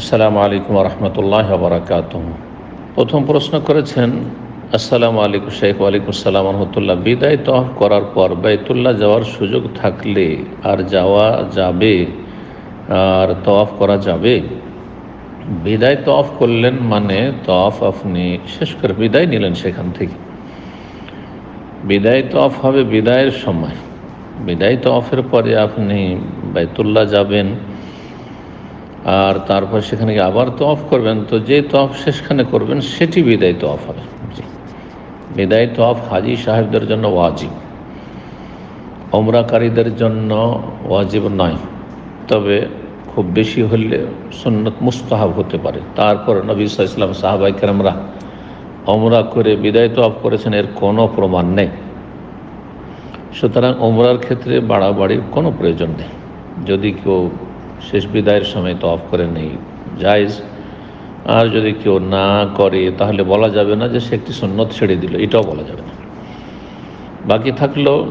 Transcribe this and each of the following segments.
আসসালামু আলাইকুম রহমতুল্লাহ বারাকাত প্রথম প্রশ্ন করেছেন, আসসালামু আলাইকুম শেখ ওয়ালাইকুম আসসালাম রহমতুল্লাহ। বিদায় তফ করার পর বাইতুল্লাহ যাওয়ার সুযোগ থাকলে আর যাওয়া যাবে, আর তফ করা যাবে? বিদায় তফ করলেন মানে তফ আপনি শেষ করে বিদায় নিলেন সেখান থেকে। বিদায় তফ হবে বিদায়ের সময়। বিদায় তফের পরে আপনি বাইতুল্লাহ যাবেন। আর তারপর সেখানে গিয়ে আবার তফ করবেন। তো যে তফ শেষখানে করবেন, সেটি বিদায় তফ হবে। বিদায় তফ হাজি সাহেবদের জন্য ওয়াজিব। অমরাকারীদের জন্য ওয়াজিব নয়। তবে খুব বেশি হলে সন্ন্যত মুস্তাহাব হতে পারে। তারপর নবী ইসলাম সাহাবাই কেরামরা অমরা করে বিদায় তফ করেছেন, এর কোনো প্রমাণ নেই। সুতরাং ওমরার ক্ষেত্রে বাড়াবাড়ির কোনো প্রয়োজন নেই। যদি কেউ শেষ বিদায়ের সময় তো অফ করে নেই। জায়জ। আর যদি কেউ না করে, তাহলে বলা যাবে না যে সে একটি সন্ন্যত ছেড়ে দিল। এটাও বলা যাবে না। বাকি থাকল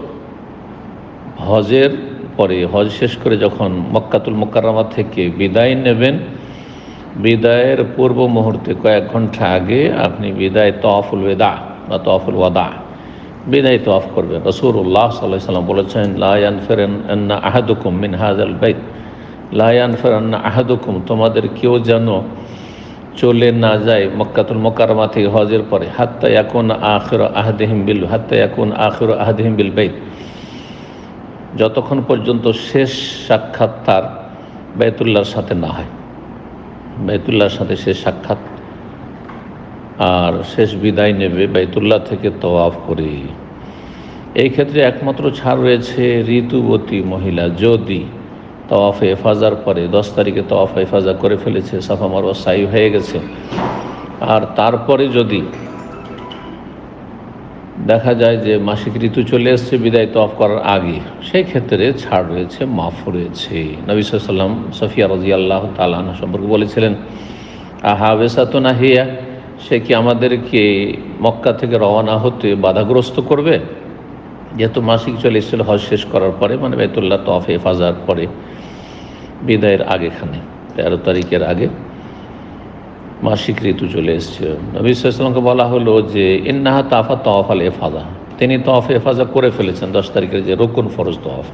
হজের পরে, হজ শেষ করে যখন মক্কাতুল মোকাররমা থেকে বিদায় নেবেন, বিদায়ের পূর্ব মুহূর্তে কয়েক ঘণ্টা আগে আপনি বিদায় তফুল বেদা বা তফুল ওয়াদা, বিদায় তফ করবেন। রসুল্লাহ সাল্লাহ সাল্লাম বলেছেন লায়ান ফেরেন আহাদুকুম মিন হাজাল বাইত। লায়ান ফেরান্না আহাদুকুম, তোমাদের কেউ যেন চলে না যায় মক্কাতুল মোকারমা থেকে হজের পরে। হাত্তা এখন আখর আহদেহিম বিল, হাত্তা এখন আখর আহদেহিম বিল বাইত। যতক্ষণ পর্যন্ত শেষ সাক্ষাৎ তার বেতুল্লাহর সাথে না হয়। বেতুল্লাহর সাথে শেষ সাক্ষাৎ আর শেষ বিদায় নেবে বাইতুল্লাহ থেকে তওয়াফ করে। এই ক্ষেত্রে একমাত্র ছাড় রয়েছে ঋতুবতী মহিলা, যদি তওয়াফ হেফাজার পরে দশ তারিখে তওয়াফ হেফাজা করে ফেলেছে, সাফা মারোয়া সাই হয়ে গেছে। আর তারপরে যদি দেখা যায় যে মাসিক ঋতু চলে এসছে, বিদায় তফ করার আগে সেই ক্ষেত্রে ছাড় রয়েছে, মাফ রয়েছে। নবী সাল্লাম সফিয়া রাজি আল্লাহ তালাহ সম্পর্কে বলেছিলেন, আহা বেসা তো না হিয়া, সে কি আমাদেরকে মক্কা থেকে রওনা হতে বাধাগ্রস্ত করবে? যেহেতু মাসিক চলে এসেছিল, হজ শেষ করার পরে মানে বেতুল্লাহ তফ হেফাজার পরে বিদায়ের আগেখানে, তেরো তারিখের আগে মাসিক ঋতু চলে এসছে। নবী বলা হলো যে, ইন্নাহা তাফা তফ আল এফাজা তিনি তফ এফাজা করে ফেলেছেন দশ তারিখের যে রকুন ফরজ তফ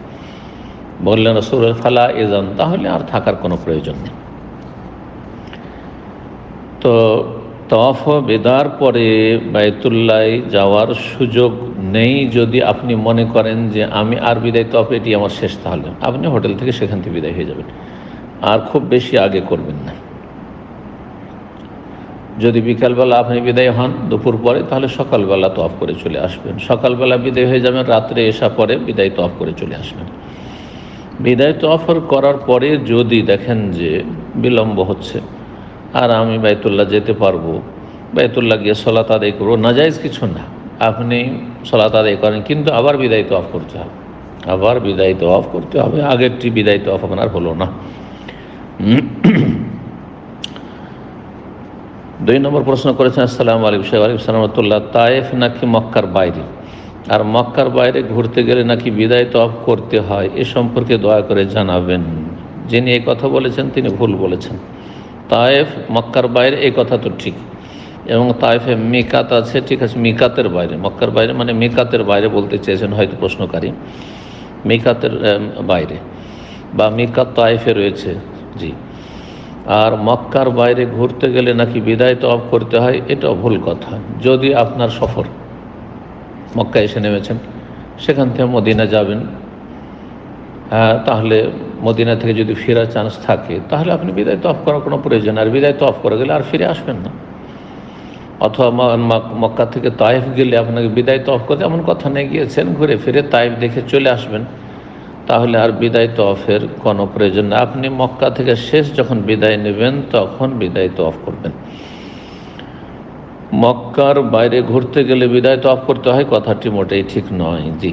বললেন রসুল ফালা এজান তাহলে আর থাকার কোনো প্রয়োজন নেই। তো তফ বেদার পরে বায়তুল্লায় যাওয়ার সুযোগ নেই। যদি আপনি মনে করেন যে আমি আর বিদায় তফ, এটি আমার শেষ তাহলে। আপনি হোটেল থেকে সেখান থেকে বিদায় হয়ে যাবেন। আর খুব বেশি আগে করবেন না। যদি বিকালবেলা আপনি বিদায় হন দুপুর পরে, তাহলে সকালবেলা তফ করে চলে আসবেন। সকালবেলা বিদায় হয়ে যাবেন, রাত্রে এসা পরে বিদায় তফ করে চলে আসবেন। বিদায় তো অফার করার পরে যদি দেখেন যে বিলম্ব হচ্ছে আর আমি বাইতুল্লাহ যেতে পারব। বাইতুল্লাহ গিয়ে সলাত আদায় করব। নাজাইজ কিছু না। আপনি সলাত আদায় করেন, কিন্তু আবার বিদায় তো অফ করতে হবে। আবার বিদায় তো অফ করতে হবে। আগেরটি বিদায় তো অফ আপনার হলো না। দুই নম্বর প্রশ্ন করেছেন, আসসালাম আলাইকুম সাহেব। আলিম সালামতুল্লাহ তায়েফ নাকি মক্কার বাইরে? আর মক্কার বাইরে ঘুরতে গেলে নাকি বিদায় তফ করতে হয়? এ সম্পর্কে দয়া করে জানাবেন। যিনি এই কথা বলেছেন, তিনি ভুল বলেছেন। তায়েফ মক্কার বাইরে, এই কথা তো ঠিক। এবং তায়েফে মিকাত আছে, ঠিক আছে, মিকাতের বাইরে। মক্কার বাইরে মানে মিকাতের বাইরে বলতে চেয়েছেন হয়তো প্রশ্নকারী। মিকাতের বাইরে। বা মিকাত তায়েফে রয়েছে, জি। আর মক্কার বাইরে ঘুরতে গেলে নাকি বিদায় তো অফ করতে হয়, এটাও ভুল কথা। যদি আপনার সফর মক্কা এসে নেমেছেন, সেখান থেকে মদিনা যাবেন। তাহলে মদিনা থেকে যদি ফেরার চান্স থাকে, তাহলে আপনি বিদায় তো অফ করার কোনো প্রয়োজন আর বিদায় তো অফ করে গেলে আর ফিরে আসবেন না। অথবা মক্কা থেকে তাইফ গেলে আপনাকে বিদায় তো অফ করতে এমন কথা নেই, গিয়েছেন ঘুরে ফিরে তাইফ দেখে চলে আসবেন। তাহলে আর বিদায় তফের কোনো প্রয়োজন না আপনি মক্কা থেকে শেষ যখন বিদায় নেবেন, তখন বিদায় তো অফ করবেন। মক্কার বাইরে ঘুরতে গেলে বিদায় তো অফ করতে হয়, কথাটি মোটেই ঠিক নয়। জি।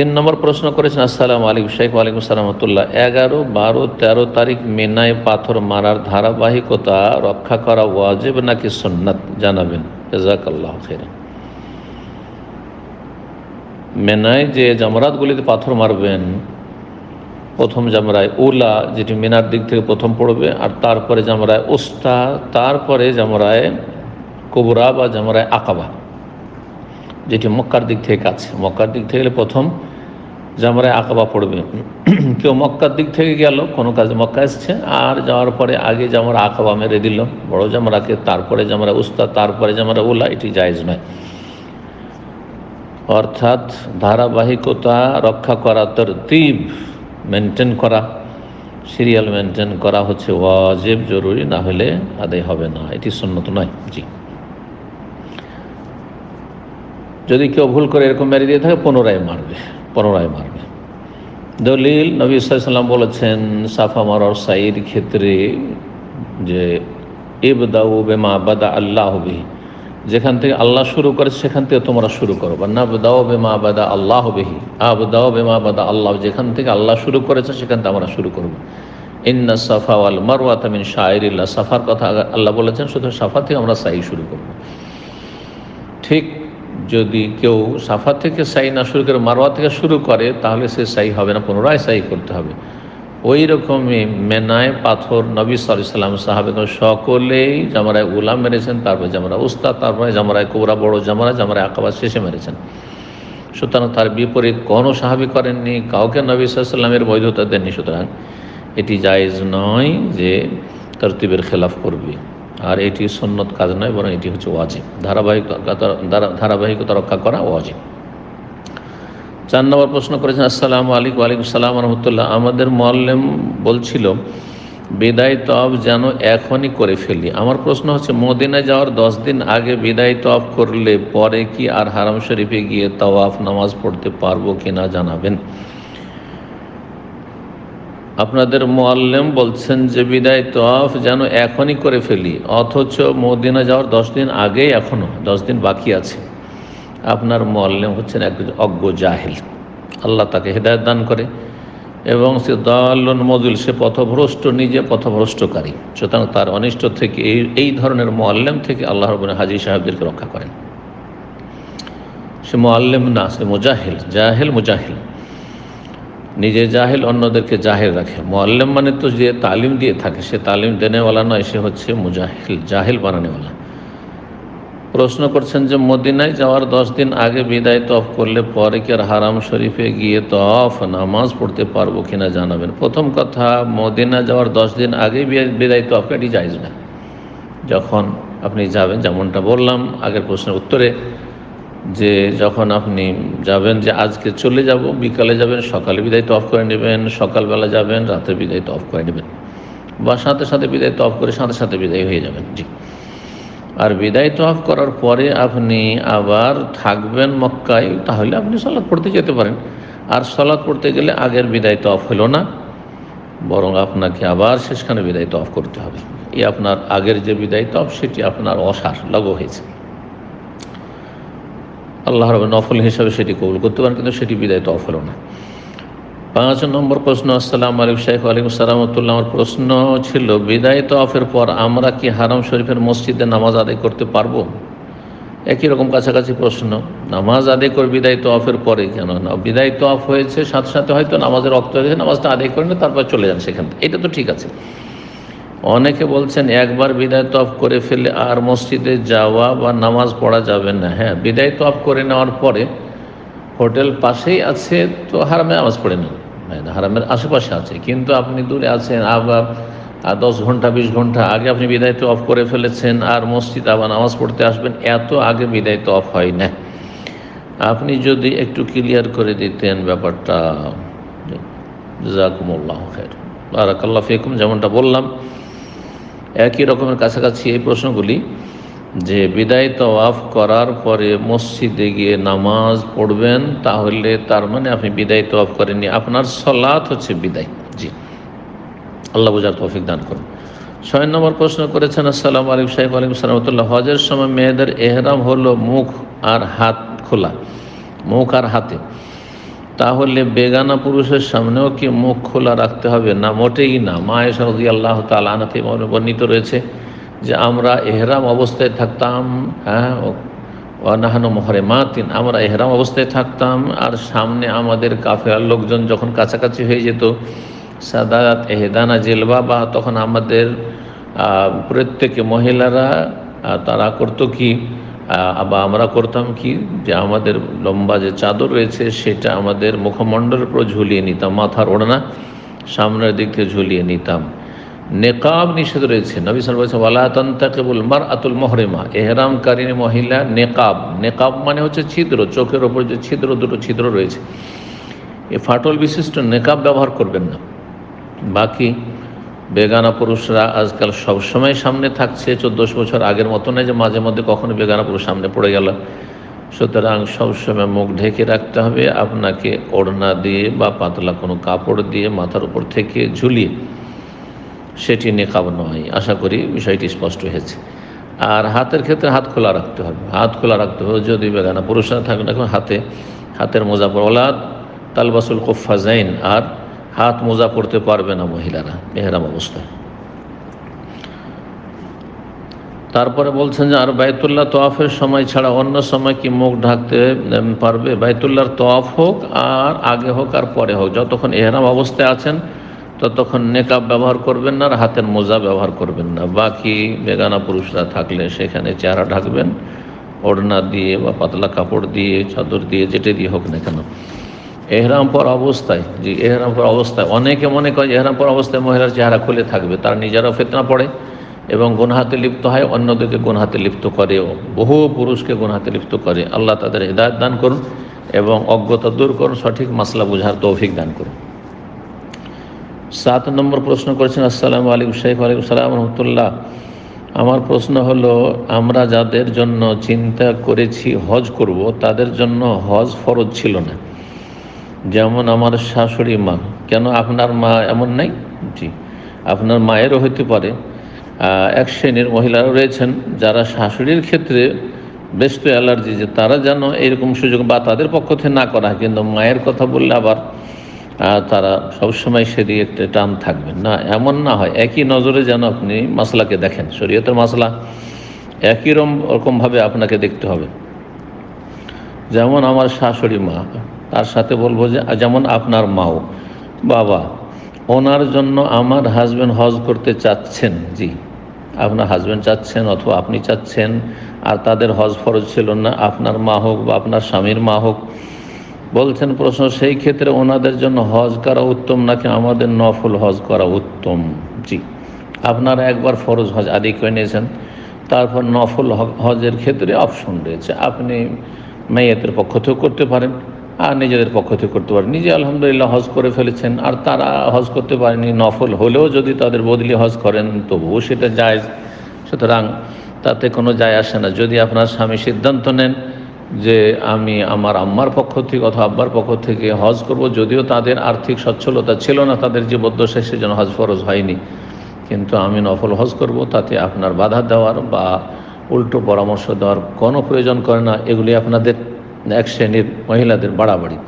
তিন নম্বর প্রশ্ন করেছেন, আসসালাম আলাইকুম শেখ ওয়ালাইকুম সালামতুল্লাহ এগারো, বারো, তেরো তারিখ মেনায় পাথর মারার ধারাবাহিকতা রক্ষা করা ওয়াজিব নাকি সন্ন্যত জানাবেন। জাজাকাল্লাহ খেরা মেনায় যে জামরাতগুলিতে পাথর মারবেন, প্রথম জামরায় উলা, যেটি মিনার দিক থেকে প্রথম পড়বে, আর তারপরে জামরায় ওস্তা তারপরে জামরায় কবুরা বা জামরায় আকাবা, যেটি মক্কার দিক থেকে কাছে। মক্কার দিক থেকে প্রথম জামরায় আকাবা পড়বে। কেউ মক্কার দিক থেকে গেল, কোনো কাজে মক্কা এসছে, আর যাওয়ার পরে আগে জামরা আকাবা মেরে দিল। বড় জামরাকে, তারপরে জামরা উস্তা তারপরে জামরা উলা, এটি জায়জ নয়। অর্থাৎ ধারাবাহিকতা রক্ষা করা, তরতিব মেনটেন করা সিরিয়াল মেনটেন করা হচ্ছে ওয়াজেব, জরুরি, না হলে আদায় হবে না। এটি সন্ন্যত নয়। জি। যদি কেউ ভুল করে এরকম মেরে দিয়ে থাকে, পুনরায় মারবে। পুনরায় মারবে। দলিল নবী সাল্লাম বলেছেন, সাফা মারার সাইর ক্ষেত্রে যে ইবদাউ বেমা বাদা আল্লাহ বিহি, যেখান থেকে আল্লাহ শুরু করে সেখান থেকে তোমরা শুরু করো। বা না দাও বেমা বাদা আল্লাহ বেহি আব দাও বেমা বাদা আল্লাহ, যেখান থেকে আল্লাহ শুরু করেছে সেখান থেকে আমরা শুরু করব। ইন্না সাফা ওয়াল মারওয়া তামিন শাহরিল্লা সাফার কথা আল্লাহ বলেছেন শুধু সাফা থেকে আমরা সাই শুরু করব। ঠিক যদি কেউ সাফা থেকে সাই না শুরু করে মারোয়া থেকে শুরু করে, তাহলে সে সাই হবে না, পুনরায় সাই করতে হবে। ওই রকমই মেনায় পাথর নবী সাল্লাম সাহাবে সকলেই জামারায় উলাম মেরেছেন, তারপরে জামারা উস্তাদ, তারপরে জামারায় কোবরা বড় জামারা, জামারায় আকাবাদ শেষে মেরেছেন। সুতরাং তার বিপরীত কোনো সাহাবি করেননি, কাউকে নবী সাল্লামের বৈধতা দেননি। সুতরাং এটি জায়েজ নয় যে তরতিবের খেলাফ করবে। আর এটি সন্ন্যত কাজ নয়, বরং এটি হচ্ছে ওয়াজিব। ধারাবাহিকতা ধারাবাহিকতা রক্ষা করা ওয়াজিব। চার নম্বর প্রশ্ন করেছেন, আসসালামু আলিক ওয়ালাইকুম সালাম রহমতুল্লাহ। আমাদের মোয়াল্লেম বলছিল, বিদায় তফ যেন এখনই করে ফেলি। আমার প্রশ্ন হচ্ছে, মদিনায় যাওয়ার দশ দিন আগে বিদায় তফ করলে পরে কি আর হারাম শরীফে গিয়ে তওয়াফ, নামাজ পড়তে পারব কি না জানাবেন? আপনাদের মোয়াল্লেম বলছেন যে, বিদায় তফ যেন এখনই করে ফেলি, অথচ মদিনা যাওয়ার দশ দিন আগেই এখনও দশ দিন বাকি আছে। আপনার মোয়াল্লেম হচ্ছেন এক অজ্ঞ জাহেল। আল্লাহ তাকে হেদায়ত দান করে এবং সে দলন মজুল, সে পথভ্রষ্ট, নিজে পথভ্রষ্টকারী। সুতরাং তার অনিষ্ট থেকে এই এই ধরনের মোয়াল্লেম থেকে আল্লাহ রবীন্দ্র হাজি সাহেবদেরকে রক্ষা করেন। সে মোয়াল্লেম না, সে মুজাহিল, জাহেল মুজাহিল। নিজে জাহেল, অন্যদেরকে জাহের রাখে। মোয়াল্লেম মানে তো যে তালিম দিয়ে থাকে, সে তালিম দেনেওয়ালা নয়, সে হচ্ছে মুজাহিল, জাহেল বানানেওয়ালা। প্রশ্ন করছেন যে, মদিনায় যাওয়ার দশ দিন আগে বিদায় তফ করলে পরে কি আর হারাম শরীফে গিয়ে তফ, নামাজ পড়তে পারব কিনা জানাবেন? প্রথম কথা, মদিনা যাওয়ার দশ দিন আগে বিদায় তফ এটি যাইজ না। যখন আপনি যাবেন, যেমনটা বললাম, আগের প্রশ্নের উত্তরে যে যখন আপনি যাবেন যে আজকে চলে যাব, বিকালে যাবেন, সকালে বিদায় তফ করে নেবেন, সকালবেলা যাবেন, রাতে বিদায় তফ করে নেবেন। বা সাথে সাথে বিদায় তফ করে সাথে সাথে বিদায় হয়ে যাবেন, জি। আর বিদায় তফ করার পরে আপনি আবার থাকবেন মক্কায়, তাহলে আপনি সলাৎ পড়তে যেতে পারেন। আর সলাৎ পড়তে গেলে আগের বিদায় তফ হলো না, বরং আপনাকে আবার শেষখানে বিদায় তফ করতে হবে। এই আপনার আগের যে বিদায় তফ সেটি আপনার অসার লাগু হয়েছে। আল্লাহ রবে নফল হিসাবে সেটি কবুল করতে পারেন, কিন্তু সেটি বিদায় তফ হলো না। পাঁচ নম্বর প্রশ্ন, আসসালাম আলাইকুম শাহ সালামতুল্লাহ আমার প্রশ্ন ছিল, বিদায় তফের পর আমরা কি হারাম শরীফের মসজিদে নামাজ আদায় করতে পারব? একই রকম কাছাকাছি প্রশ্ন, নামাজ আদায় করে বিদায় তফের পরে কেন? না, বিদায় তফ হয়েছে, সাথে সাথে হয়তো নামাজের রক্ত হয়েছে, নামাজটা আদায় করে না তারপর চলে যান সেখান থেকে। এটা তো ঠিক আছে। অনেকে বলছেন, একবার বিদায় তফ করে ফেলে আর মসজিদে যাওয়া বা নামাজ পড়া যাবে না। হ্যাঁ বিদায় তফ করে নেওয়ার পরে হোটেল পাশেই আছে, তো হারামে নামাজ পড়ে নেন। হারামের আশেপাশে আছে। কিন্তু আপনি দূরে আছেন, আবার দশ ঘণ্টা, বিশ ঘণ্টা আগে আপনি বিদায় তো অফ করে ফেলেছেন আর মসজিদ আবার নামাজ পড়তে আসবেন, এত আগে বিদায় তো অফ হয় না। আপনি যদি একটু ক্লিয়ার করে দিতেন ব্যাপারটা। জাকুমুল্লাহ খের বারাকাল্লা ফেকুম, যেমনটা বললাম একই রকমের কাছাকাছি এই প্রশ্নগুলি যে বিদায় তওয়াফ করার পরে মসজিদে গিয়ে নামাজ পড়বেন, তাহলে তার মানে আপনি বিদায় তওয়াফ করেননি। আপনার সলাৎ হচ্ছে বিদায়। জি। আল্লাহ বুঝার তৌফিক দান করুন। ছয় নম্বর প্রশ্ন করেছেন, আসসালাম আলিক সাহেব আলিম সালামতুল্লাহ হজের সময় মেয়েদের এহরাম হলো মুখ আর হাত খোলা। মুখ আর হাতে। তাহলে বেগানা পুরুষের সামনেও কি মুখ খোলা রাখতে হবে? না, মোটেই না। মা এসরদি আল্লাহ তালানাতে বর্ণিত রয়েছে যে আমরা এহরাম অবস্থায় থাকতাম হ্যাঁ অনাহানো মহরে মাতিন আমরা এহরাম অবস্থায় থাকতাম আর সামনে আমাদের কাফেরার লোকজন যখন কাছাকাছি হয়ে যেত, সাদাত এহেদানা জেলবা, বা তখন আমাদের প্রত্যেকে মহিলারা তারা করতো কি? বা আমরা করতাম কি? যে আমাদের লম্বা যে চাদর রয়েছে, সেটা আমাদের মুখমণ্ডলের উপর ঝুলিয়ে নিতাম, মাথার ওড়না সামনের দিক থেকে ঝুলিয়ে নিতাম। নেকাব নিষেধ রয়েছে। নবী সাল বলছে ওয়ালাতন্তাকেবুল মার আতুল মহরেমা। এহরামকারিনী মহিলা নেকাব। নেকাব মানে হচ্ছে ছিদ্র, চোখের ওপর যে ছিদ্র, দুটো ছিদ্র রয়েছে। এ ফাটল বিশিষ্ট নেকাব ব্যবহার করবেন না। বাকি বেগানা পুরুষরা আজকাল সবসময় সামনে থাকছে, চোদ্দোশো বছর আগের মতো নয় যে মাঝে মধ্যে কখনো বেগানা পুরুষ সামনে পড়ে গেল। সুতরাং সবসময় মুখ ঢেকে রাখতে হবে, আপনাকে ওড়না দিয়ে বা পাতলা কোনো কাপড় দিয়ে মাথার উপর থেকে ঝুলিয়ে। সেটি নেকাব নয়, আশা করি বিষয়টি স্পষ্ট হয়েছে। আর হাতের ক্ষেত্রে হাত খোলা রাখতে হবে। হাত খোলা রাখতে হবে যদি বেগানা পুরুষরা থাকবে না হাতে হাতের মোজা ওলাদ তালবাসুল কোফাজাইন আর হাত মোজা পড়তে পারবে না মহিলারা, মেহরাম অবস্থায়। তারপরে বলছেন যে, আর বাইতুল্লাহ তোয়াফের সময় ছাড়া অন্য সময় কি মুখ ঢাকতে পারবে? বাইতুল্লাহর তোয়াফ হোক আর আগে হোক আর পরে হোক, যতক্ষণ এহরাম অবস্থায় আছেন, ততক্ষণ নেকাব ব্যবহার করবেন না আর হাতের মোজা ব্যবহার করবেন না। বাকি বেগানা পুরুষরা থাকলে সেখানে চেহারা ঢাকবেন, ওড়না দিয়ে বা পাতলা কাপড় দিয়ে, চাদর দিয়ে, যেটা দিয়ে হোক না কেন। এহরাম পর অবস্থায় যে এহরাম পর অবস্থায়। অনেকে মনে করে এহরাম পর অবস্থায় মহিলার চেহারা খুলে থাকবে, তার নিজেরাও ফেতনা পড়ে এবং গুনহাতে লিপ্ত হয় অন্যদেরকে গুনহাতে লিপ্ত করেও। বহু পুরুষকে গুনহাতে লিপ্ত করে। আল্লাহ তাদের হৃদায়ত দান করুন এবং অজ্ঞতা দূর করুন, সঠিক মাসলা বুঝার তৌফিক দান করুন। সাত নম্বর প্রশ্ন করেছেন, আসসালামু আলাইকুম শেখ আলাইকুম সালাম, রহমতুল্লাহ। আমার প্রশ্ন হলো, আমরা যাদের জন্য চিন্তা করেছি হজ করব, তাদের জন্য হজ ফরজ ছিল না। যেমন আমার শাশুড়ি মা, কেন আপনার মা এমন নাই? জি, আপনার মায়েরও হইতে পারে। এক শ্রেণির মহিলারা রয়েছেন যারা শাশুড়ির ক্ষেত্রে ব্যস্ত, অ্যালার্জি, যে তারা যেন এরকম সুযোগ বা তাদের পক্ষ থেকে না করা কিন্তু মায়ের কথা বললে আবার তারা সবসময় সেদিকে একটা টান থাকবেন না, এমন না হয়, একই নজরে যেন আপনি মশলাকে দেখেন। শরীয়তের মশলা একই রকম রকমভাবে আপনাকে দেখতে হবে। যেমন আমার শাশুড়ি মা তার সাথে বলব যে যেমন আপনার মাও। বাবা, ওনার জন্য আমার হাজব্যান্ড হজ করতে চাচ্ছেন, জি। আপনার হাজব্যান্ড চাচ্ছেন অথবা আপনি চাচ্ছেন, আর তাদের হজ ফরজ ছিল না, আপনার মা হোক বা আপনার স্বামীর মা হোক। বলছেন প্রশ্ন, সেই ক্ষেত্রে ওনাদের জন্য হজ করা উত্তম নাকি আমাদের নফল হজ করা উত্তম? জি। আপনারা একবার ফরজ হজ আদি করে নিয়েছেন, তারপর নফল হজের ক্ষেত্রে অপশন রয়েছে। আপনি মেয়েদের পক্ষ থেকেও করতে পারেন। নিজেদের পক্ষ থেকে করতে পারেন। নিজে আলহামদুলিল্লাহ হজ করে ফেলেছেন, আর তারা হজ করতে পারেনি, নফল হলেও যদি তাদের বদলি হজ করেন, তবুও সেটা যায় সুতরাং তাতে কোনো যায় আসে না। যদি আপনার স্বামী সিদ্ধান্ত নেন যে আমি আমার আম্মার পক্ষ থেকে অথবা আব্বার পক্ষ থেকে হজ করব, যদিও তাদের আর্থিক সচ্ছলতা ছিল না, তাদের যে বদ্ধশায় সেজন্য হজ ফরজ হয়নি। কিন্তু আমি নফল হজ করব, তাতে আপনার বাধা দেওয়ার বা উল্টো পরামর্শ দেওয়ার কোনো প্রয়োজন করে না। এগুলি আপনাদের এক শ্রেণির মহিলাদের বাড়াবাড়ি।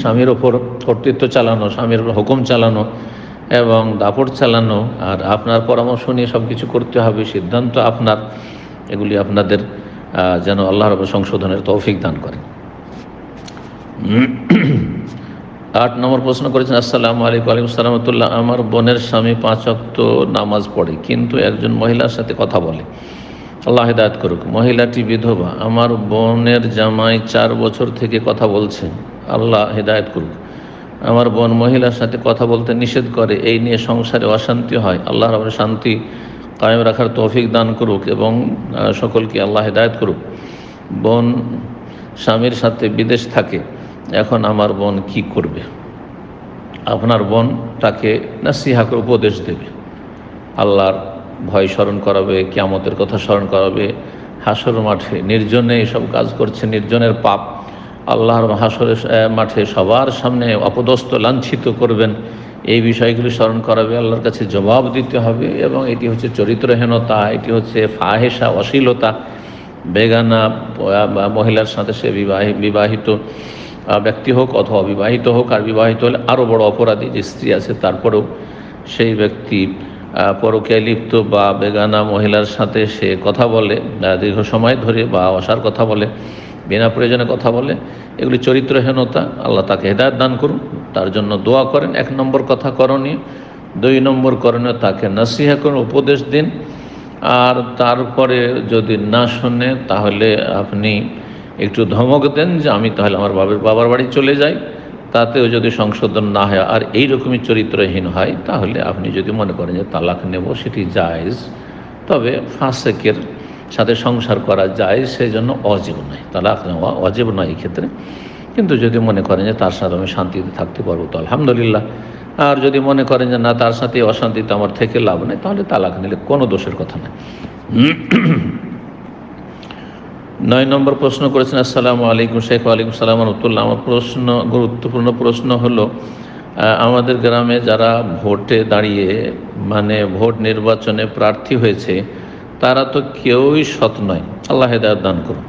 স্বামীর ওপর কর্তৃত্ব চালানো, স্বামীর হুকুম চালানো এবং দাপট চালানো আর আপনার পরামর্শ নিয়ে সব কিছু করতে হবে, সিদ্ধান্ত আপনার। এগুলি আপনাদের যেন আল্লাহ রব সংশোধনের তৌফিক দান করেন। আট নম্বর প্রশ্ন করেছেন, আসসালামু আলাইকুম আলিম সালামতুল্লাহ আমার বোনের স্বামী পাঁচ অক্ত নামাজ পড়ে, কিন্তু একজন মহিলার সাথে কথা বলে। আল্লাহ হেদায়ত করুক। মহিলাটি বিধবা, আমার বোনের জামাই চার বছর থেকে কথা বলছে, আল্লাহ হেদায়ত করুক। আমার বোন মহিলার সাথে কথা বলতে নিষেধ করে, এই নিয়ে সংসারে অশান্তি হয়। আল্লাহ রবের শান্তি কায়েম রাখার তৌফিক দান করুক এবং সকলকে আল্লাহ হেদায়ত করুক। বোন স্বামীর সাথে বিদেশ থাকে, এখন আমার বোন কি করবে? আপনার বোন তাকে নাসিহা করে উপদেশ দেবে। আল্লাহর ভয় স্মরণ করাবে, কেয়ামতের কথা স্মরণ করাবে। হাসর মাঠে নির্জনে এসব কাজ করছে, নির্জনের পাপ আল্লাহর হাসরের মাঠে সবার সামনে অপদস্থ, লাঞ্ছিত করবেন। এই বিষয়গুলি স্মরণ করাবে, আল্লাহর কাছে জবাব দিতে হবে এবং এটি হচ্ছে চরিত্রহীনতা, এটি হচ্ছে ফাহেসা অশ্লীলতা। বেগানা মহিলার সাথে সে বিবাহ, বিবাহিত ব্যক্তি হোক অথবা অবিবাহিত হোক, আর বিবাহিত হলে আরও বড় অপরাধী যে স্ত্রী আছে, তারপরেও সেই ব্যক্তি পরকে লিপ্ত বা বেগানা মহিলার সাথে সে কথা বলে দীর্ঘ সময় ধরে বা অসার কথা বলে, বিনা প্রয়োজনে কথা বলে, এগুলি চরিত্রহীনতা, আল্লাহ তাকে হেদায়ত দান করুন, তার জন্য দোয়া করেন, এক নম্বর কথা করণীয়, দুই নম্বর করণীয় তাকে নাসিহা করুন, উপদেশ দিন, আর তারপরে যদি না শোনে তাহলে আপনি একটু ধমক দেন যে আমি তাহলে আমার বাবার বাবার বাড়ি চলে যাই। তাতেও যদি সংশোধন না হয় আর এই রকমই চরিত্রহীন হয়, তাহলে আপনি যদি মনে করেন যে তালাক নেব, সেটি জায়েজ। তবে ফাঁসেকের সাথে সংসার করা যায় সেই জন্য অজীব নয়। তালাক নেওয়া অজীব নয় এই ক্ষেত্রে। কিন্তু যদি মনে করেন যে তার সাথে আমি শান্তিতে থাকতে পারব তো আলহামদুলিল্লাহ। আর যদি মনে করেন যে না, তার সাথে অশান্তিতে আমার থেকে লাভ নেই, তাহলে তালাক নিলে কোনো দোষের কথা নেই নয় নম্বর প্রশ্ন করেছেন, আসসালামু আলাইকুম শেখ, ওয়ালাইকুম সালাম। রহমতুল্লাহ আমার প্রশ্ন, গুরুত্বপূর্ণ প্রশ্ন হলো আমাদের গ্রামে যারা ভোটে দাঁড়িয়ে মানে ভোট নির্বাচনে প্রার্থী হয়েছে, তারা তো কেউই সৎ নয়। আল্লাহ হেদায়ত দান করুন।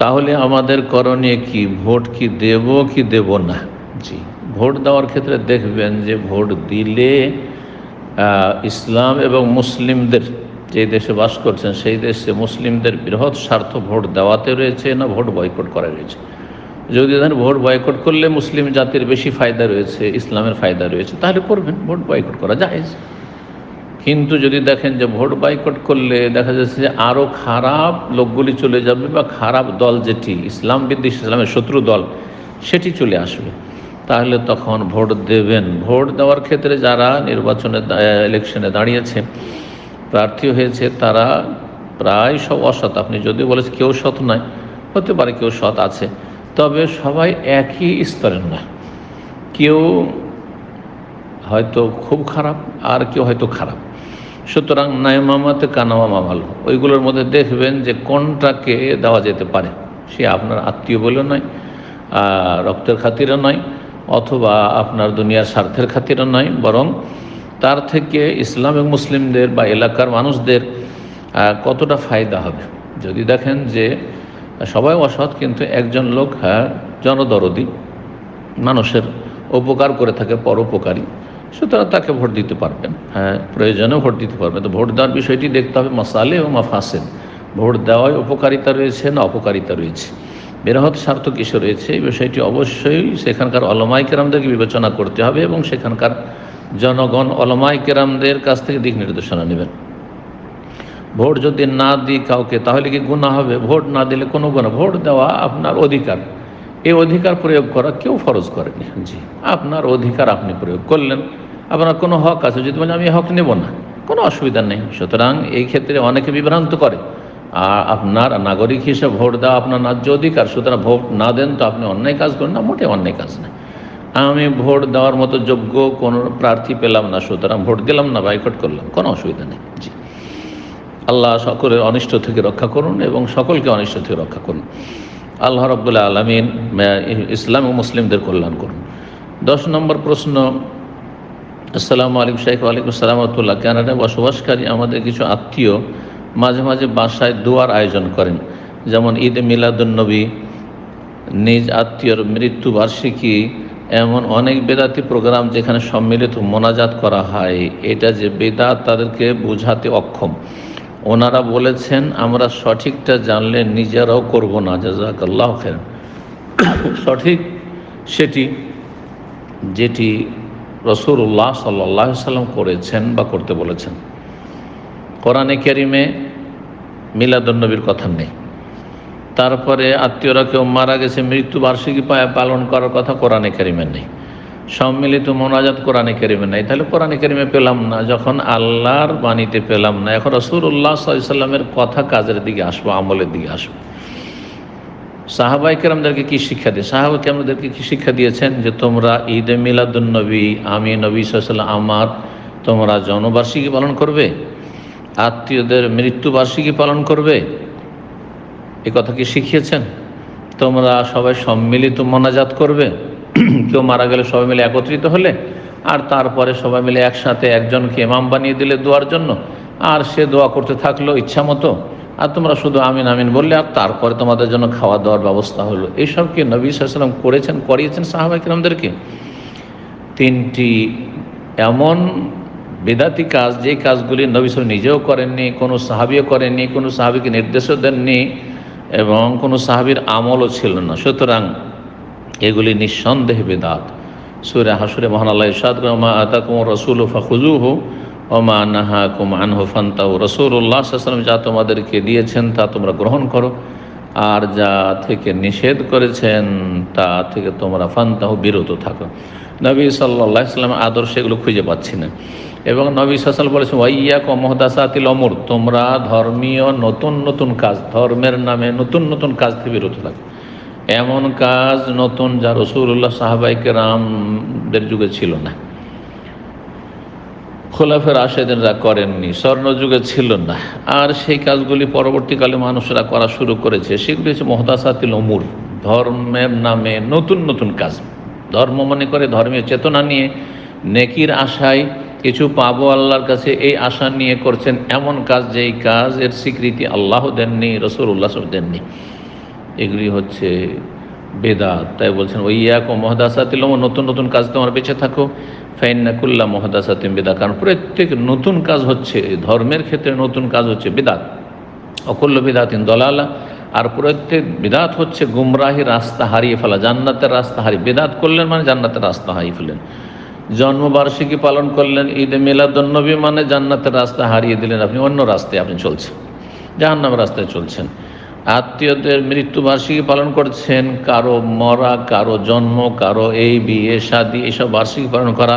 তাহলে আমাদের করণীয় কি? ভোট কি দেব কি দেব না? জি, ভোট দেওয়ার ক্ষেত্রে দেখবেন যে ভোট দিলে ইসলাম এবং মুসলিমদের যে দেশে বাস করছেন, সেই দেশে মুসলিমদের বৃহৎ স্বার্থ ভোট দেওয়াতে রয়েছে না ভোট বয়কট করা রয়েছে? যদি ধরেন ভোট বয়কট করলে মুসলিম জাতির বেশি ফায়দা রয়েছে, ইসলামের ফায়দা রয়েছে, তাহলে করবেন, ভোট বয়কট করা যায় কিন্তু যদি দেখেন যে ভোট বয়কট করলে দেখা যাচ্ছে যে আরও খারাপ লোকগুলি চলে যাবে বা খারাপ দল যেটি, ইসলাম বিদ্বেষ, ইসলামের শত্রু দল, সেটি চলে আসবে। তাহলে তখন ভোট দেবেন। ভোট দেওয়ার ক্ষেত্রে যারা নির্বাচনে ইলেকশনে দাঁড়িয়েছে প্রার্থী হয়েছে, তারা প্রায় সব অসৎ। আপনি যদি বলেছেন কেউ সৎ নয়, হতে পারে কেউ সৎ আছে। তবে সবাই একই স্তরের নয় কেউ হয়তো খুব খারাপ, আর কেউ হয়তো খারাপ। সুতরাং নায় নাইমামাতে কানামা মামাল ওইগুলোর মধ্যে দেখবেন যে কোনটাকে দেওয়া যেতে পারে। সে আপনার আত্মীয় বলে নয় রক্তের খাতিরও নয়, অথবা আপনার দুনিয়ার স্বার্থের খাতিরে নয়, বরং তার থেকে ইসলাম এবং মুসলিমদের বা এলাকার মানুষদের কতটা ফায়দা হবে? যদি দেখেন যে, সবাই অসৎ, কিন্তু একজন লোক হ্যাঁ জনদরদি, মানুষের উপকার করে থাকে, পরোপকারী, সুতরাং তাকে ভোট দিতে পারবেন। হ্যাঁ প্রয়োজনে ভোট দিতে পারবেন। তো ভোট দেওয়ার বিষয়টি দেখতে হবে মশালে ও মাফাসেন ভোট দেওয়ায় উপকারিতা রয়েছে না অপকারিতা রয়েছে। বৃহৎ স্বার্থ কিসে রয়েছে। এই বিষয়টি অবশ্যই সেখানকার অলমাই কেরামদেরকে বিবেচনা করতে হবে এবং সেখানকার জনগণ অলমাই কেরামদের কাছ থেকে দিক নির্দেশনা নেবেন। ভোট যদি না দিই কাউকে তাহলে কি গুণা হবে? ভোট না দিলে কোনো গুণা ভোট দেওয়া আপনার অধিকার। এই অধিকার প্রয়োগ করা কেউ ফরজ করেনি। জি। আপনার অধিকার আপনি প্রয়োগ করলেন। আপনার কোনো হক আছে? যদি বলেন আমি হক নেব না। কোনো অসুবিধা নেই। সুতরাং এই ক্ষেত্রে অনেকে বিভ্রান্ত করে। আর আপনার নাগরিক হিসেবে ভোট দেওয়া আপনার ন্যায্য অধিকার। সুতরাং ভোট না দেন তো আপনি অন্যায় কাজ করেন না মোটে অন্যায় কাজ না আমি ভোট দেওয়ার মতো যোগ্য কোনো প্রার্থী পেলাম না, সুতরাং ভোট দিলাম না, বাইকট করলাম, কোনো অসুবিধা নেই। জি। আল্লাহ সকলের অনিষ্ট থেকে রক্ষা করুন এবং সকলকে অনিষ্ট থেকে রক্ষা করুন। আল্লাহ রব্বুল্লাহ আলমিন ইসলাম ও মুসলিমদের কল্যাণ করুন। দশ নম্বর প্রশ্ন, আসসালামু আলাইকুম শাইখ, ওয়ালাইকুম সালামতুল্লাহ কানাডায় বসবাসকারী আমাদের কিছু আত্মীয় মাঝে মাঝে বাসায় দোয়ার আয়োজন করেন। যেমন ঈদ মিলাদুন্নবী নিজ আত্মীয়র মৃত্যুবার্ষিকী এমন অনেক বেদাতি প্রোগ্রাম যেখানে সম্মিলিত মোনাজাত করা হয়। এটা যে বেদাত তাদেরকে বোঝাতে অক্ষম। ওনারা বলেছেন, আমরা সঠিকটা জানলে নিজেরাও করব না। জাজাকাল্লাহ খের সঠিক সেটি, যেটি রসুল্লাহ সাল্লাহ সাল্লাম করেছেন বা করতে বলেছেন। কোরআনে কেরিমে মিলাদুন্নবীর কথা নেই। তারপরে আত্মীয়রা কেউ মারা গেছে মৃত্যুবার্ষিকী পালন করার কথা কোরআনে কেরিমে নেই। সম্মিলিত মোনাজাত কোরআনে কেরিমে নেই। তাহলে কোরআনে কেরিমে পেলাম না, যখন আল্লাহর বাণীতে পেলাম না, এখন রসুল্লাহ সাল্লামের কথা কাজের দিকে আসব, আমলের দিকে আসব। সাহাবাই কেরামদেরকে কী শিক্ষা দিয়ে, সাহাবা কেরামদেরকে কী শিক্ষা দিয়েছেন যে তোমরা ঈদ মিলাদুন্নবী আমি নবী সাল্লাম আমার তোমরা জনবার্ষিকী পালন করবে, আত্মীয়দের মৃত্যুবার্ষিকী পালন করবে এ কথা কি শিখিয়েছেন? তোমরা সবাই সম্মিলিত মোনাজাত করবে? কেউ মারা গেলে সবাই মিলে একত্রিত হলে, আর তারপরে সবাই মিলে একসাথে একজনকে এমাম বানিয়ে দিলে দোয়ার জন্য, আর সে দোয়া করতে থাকল ইচ্ছা মতো, আর তোমরা শুধু আমিন আমিন বললে, আর তারপরে তোমাদের জন্য খাওয়া দাওয়ার ব্যবস্থা হলো। এইসব কি নবী সাল্লাম করেছেন, করিয়েছেন সাহাবাই কিরামদেরকে? তিনটি এমন বেদাতি কাজ যে কাজগুলি নবী সাল নিজেও করেননি, কোনো সাহাবিও করেননি, কোনো সাহাবিকে নির্দেশও দেননি এবং কোনো সাহাবির আমলও ছিল না। সুতরাং এগুলি নিঃসন্দেহে বেদাত। সুরে হাসুরে মহান আল্লাহ ইসাদ মা আতা কুমর রসুল ফাখুজুহু ওমা নাহা কুম আনহু ফান্তাউ রসুল্লাহ সাল্লাম যা তোমাদেরকে দিয়েছেন, তা তোমরা গ্রহণ করো। আর যা থেকে নিষেধ করেছেন, তা থেকে তোমরা ফান্তাহু বিরত থাকো। নবী সাল্লাহ ইসলাম আদর্শ এগুলো খুঁজে পাচ্ছি না। এবং নবী সাসাল বলেছেন ওয়াইয়া কমহদাসাতিল অমর তোমরা ধর্মীয় নতুন নতুন কাজ, ধর্মের নামে নতুন নতুন কাজ থেকে বিরত থাকো। এমন কাজ নতুন যা রসুল্লাহ সাহাবাইকে রামদের যুগে ছিল না। খোলাফের আশেদেররা করেননি, স্বর্ণযুগে ছিল না। আর সেই কাজগুলি পরবর্তীকালে মানুষরা করা শুরু করেছে, সেগুলি হচ্ছে মহদাসাতিল অমুর ধর্মের নামে নতুন নতুন কাজ। ধর্ম মনে করে ধর্মীয় চেতনা নিয়ে নেকির আশায় কিছু পাবো আল্লাহর কাছে, এই আশা নিয়ে করছেন এমন কাজ, যেই কাজ এর স্বীকৃতি আল্লাহ দেননি রসুল্লাহ সব দেননি। এগুলি হচ্ছে বেদাত। তাই বলছেন ওই এক ও মহদাসাতিল নতুন নতুন কাজ তোমার বেঁচে থাকো। ফাইনাকুল্লাহ মহদাসাতিম বেদা কারণ প্রত্যেক নতুন কাজ হচ্ছে, ধর্মের ক্ষেত্রে নতুন কাজ হচ্ছে বেদাত। অকুল্ল বিদাতিন দলালা আর প্রত্যেক বিদাত হচ্ছে গুমরাহি রাস্তা হারিয়ে ফেলা, জান্নাতের রাস্তা হারিয়ে। বেদাত করলেন মানে জান্নাতের রাস্তা হারিয়ে ফেলেন জন্মবার্ষিকী পালন করলেন, ঈদে মিলাদুন্নবী মানে জান্নাতের রাস্তা হারিয়ে দিলেন আপনি, অন্য রাস্তায় আপনি চলছেন, জাহান্নামের রাস্তায় চলছেন। আত্মীয়দের মৃত্যুবার্ষিকী পালন করছেন, কারও মরা, কারও জন্ম, কারও এই বিয়ে, শাদি এইসব বার্ষিকী পালন করা,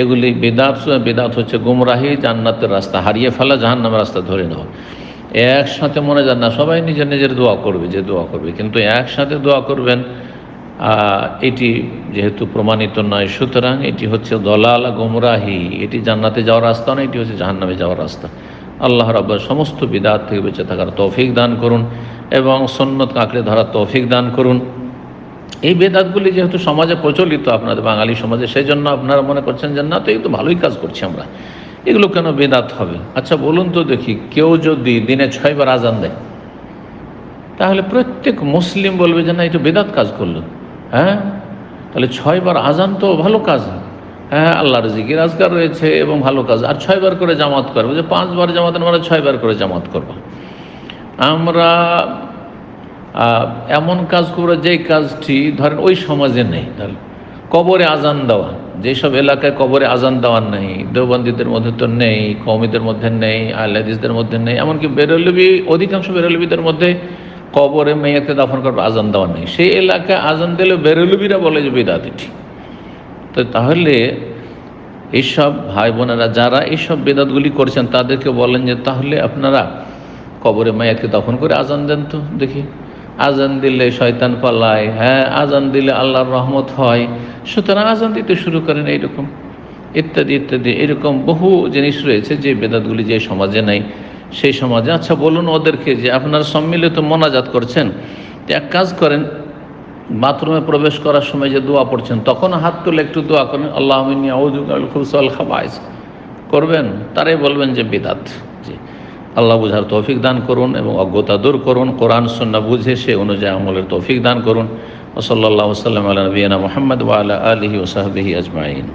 এগুলি বেদাত বেদাত হচ্ছে গুমরাহি জান্নাতের রাস্তা হারিয়ে ফেলা, জাহান্নামের রাস্তা ধরে নেওয়া। একসাথে মনে যান না, সবাই নিজের নিজের দোয়া করবে যে দোয়া করবে। কিন্তু একসাথে দোয়া করবেন এটি যেহেতু প্রমাণিত নয়, সুতরাং এটি হচ্ছে দলাল গুমরাহি। এটি জান্নাতে যাওয়ার রাস্তা নয়, এটি হচ্ছে জাহান্নামে যাওয়ার রাস্তা। আল্লাহ রাব্বার সমস্ত বিদাত থেকে বেঁচে থাকার তৌফিক দান করুন এবং সন্ন্যত কাঁকড়ে ধরার তৌফিক দান করুন। এই বেদাতগুলি যেহেতু সমাজে প্রচলিত, আপনাদের বাঙালি সমাজে সেই জন্য আপনারা মনে করছেন যে, না, তো এই তো ভালোই কাজ করছি আমরা। এগুলো কেন বেদাত হবে? আচ্ছা বলুন তো দেখি, কেউ যদি দিনে ছয়বার আজান দেয়, তাহলে প্রত্যেক মুসলিম বলবে যে, না এটা বেদাত কাজ করল। হ্যাঁ? তাহলে ছয়বার আজান তো ভালো কাজ হ্যাঁ। আল্লাহর জিকির আজকার রয়েছে এবং ভালো কাজ। আর ছয়বার করে জামাত করব, যে পাঁচবার জামাত মানে ছয়বার করে জামাত করব। আমরা এমন কাজ করব, যেই কাজটি ধরেন ওই সমাজে নেই। তাহলে কবরে আজান দেওয়া যেসব এলাকায় কবরে আজান দেওয়ার নেই, দেওবন্দীদের মধ্যে তো নেই কৌমিদের মধ্যে নেই, আহলাদিসদের মধ্যে নেই, এমনকি বেরলবি, অধিকাংশ বেরলবিদের মধ্যে কবরে মেয়েকে দাফন করবে আজান দেওয়া নেই। সেই এলাকায় আজান দিলে বেরলবিরা বলে যে বেদাতি ঠিক। তো তাহলে এইসব ভাই বোনেরা যারা এইসব বেদাতগুলি করছেন, তাদেরকে বলেন যে তাহলে আপনারা কবরে মায়াকে দফন করে আজান দেন তো, দেখি। আজান দিলে শয়তান পালায় হ্যাঁ আজান দিলে আল্লাহর রহমত হয়। সুতরাং আজান দিতে শুরু করেন এইরকম। ইত্যাদি ইত্যাদি, এরকম বহু জিনিস রয়েছে যে বেদাতগুলি যে সমাজে নাই। সেই সমাজে আচ্ছা বলুন ওদেরকে যে আপনারা সম্মিলিত মোনাজাত করছেন। এক কাজ করেন, বাথরুমে প্রবেশ করার সময় যে দোয়া পড়ছেন, তখন হাত তুলে একটু দোয়া করেন, আল্লাহ খুবসাল খাবাইস। করবেন, তারাই বলবেন যে বেদাত। জি। আল্লাহ বুঝার তৌফিক দান করুন এবং অজ্ঞতা দূর করুন। কোরআন সন্না বুঝে সে অনুযায়ী আমলের তৌফিক দান করুন। ওসল্লা সাল্লাম আল্লাহ নবীনা মোহাম্মদ ওয়ালা আলহি ওসাহবিহি আজমাইন।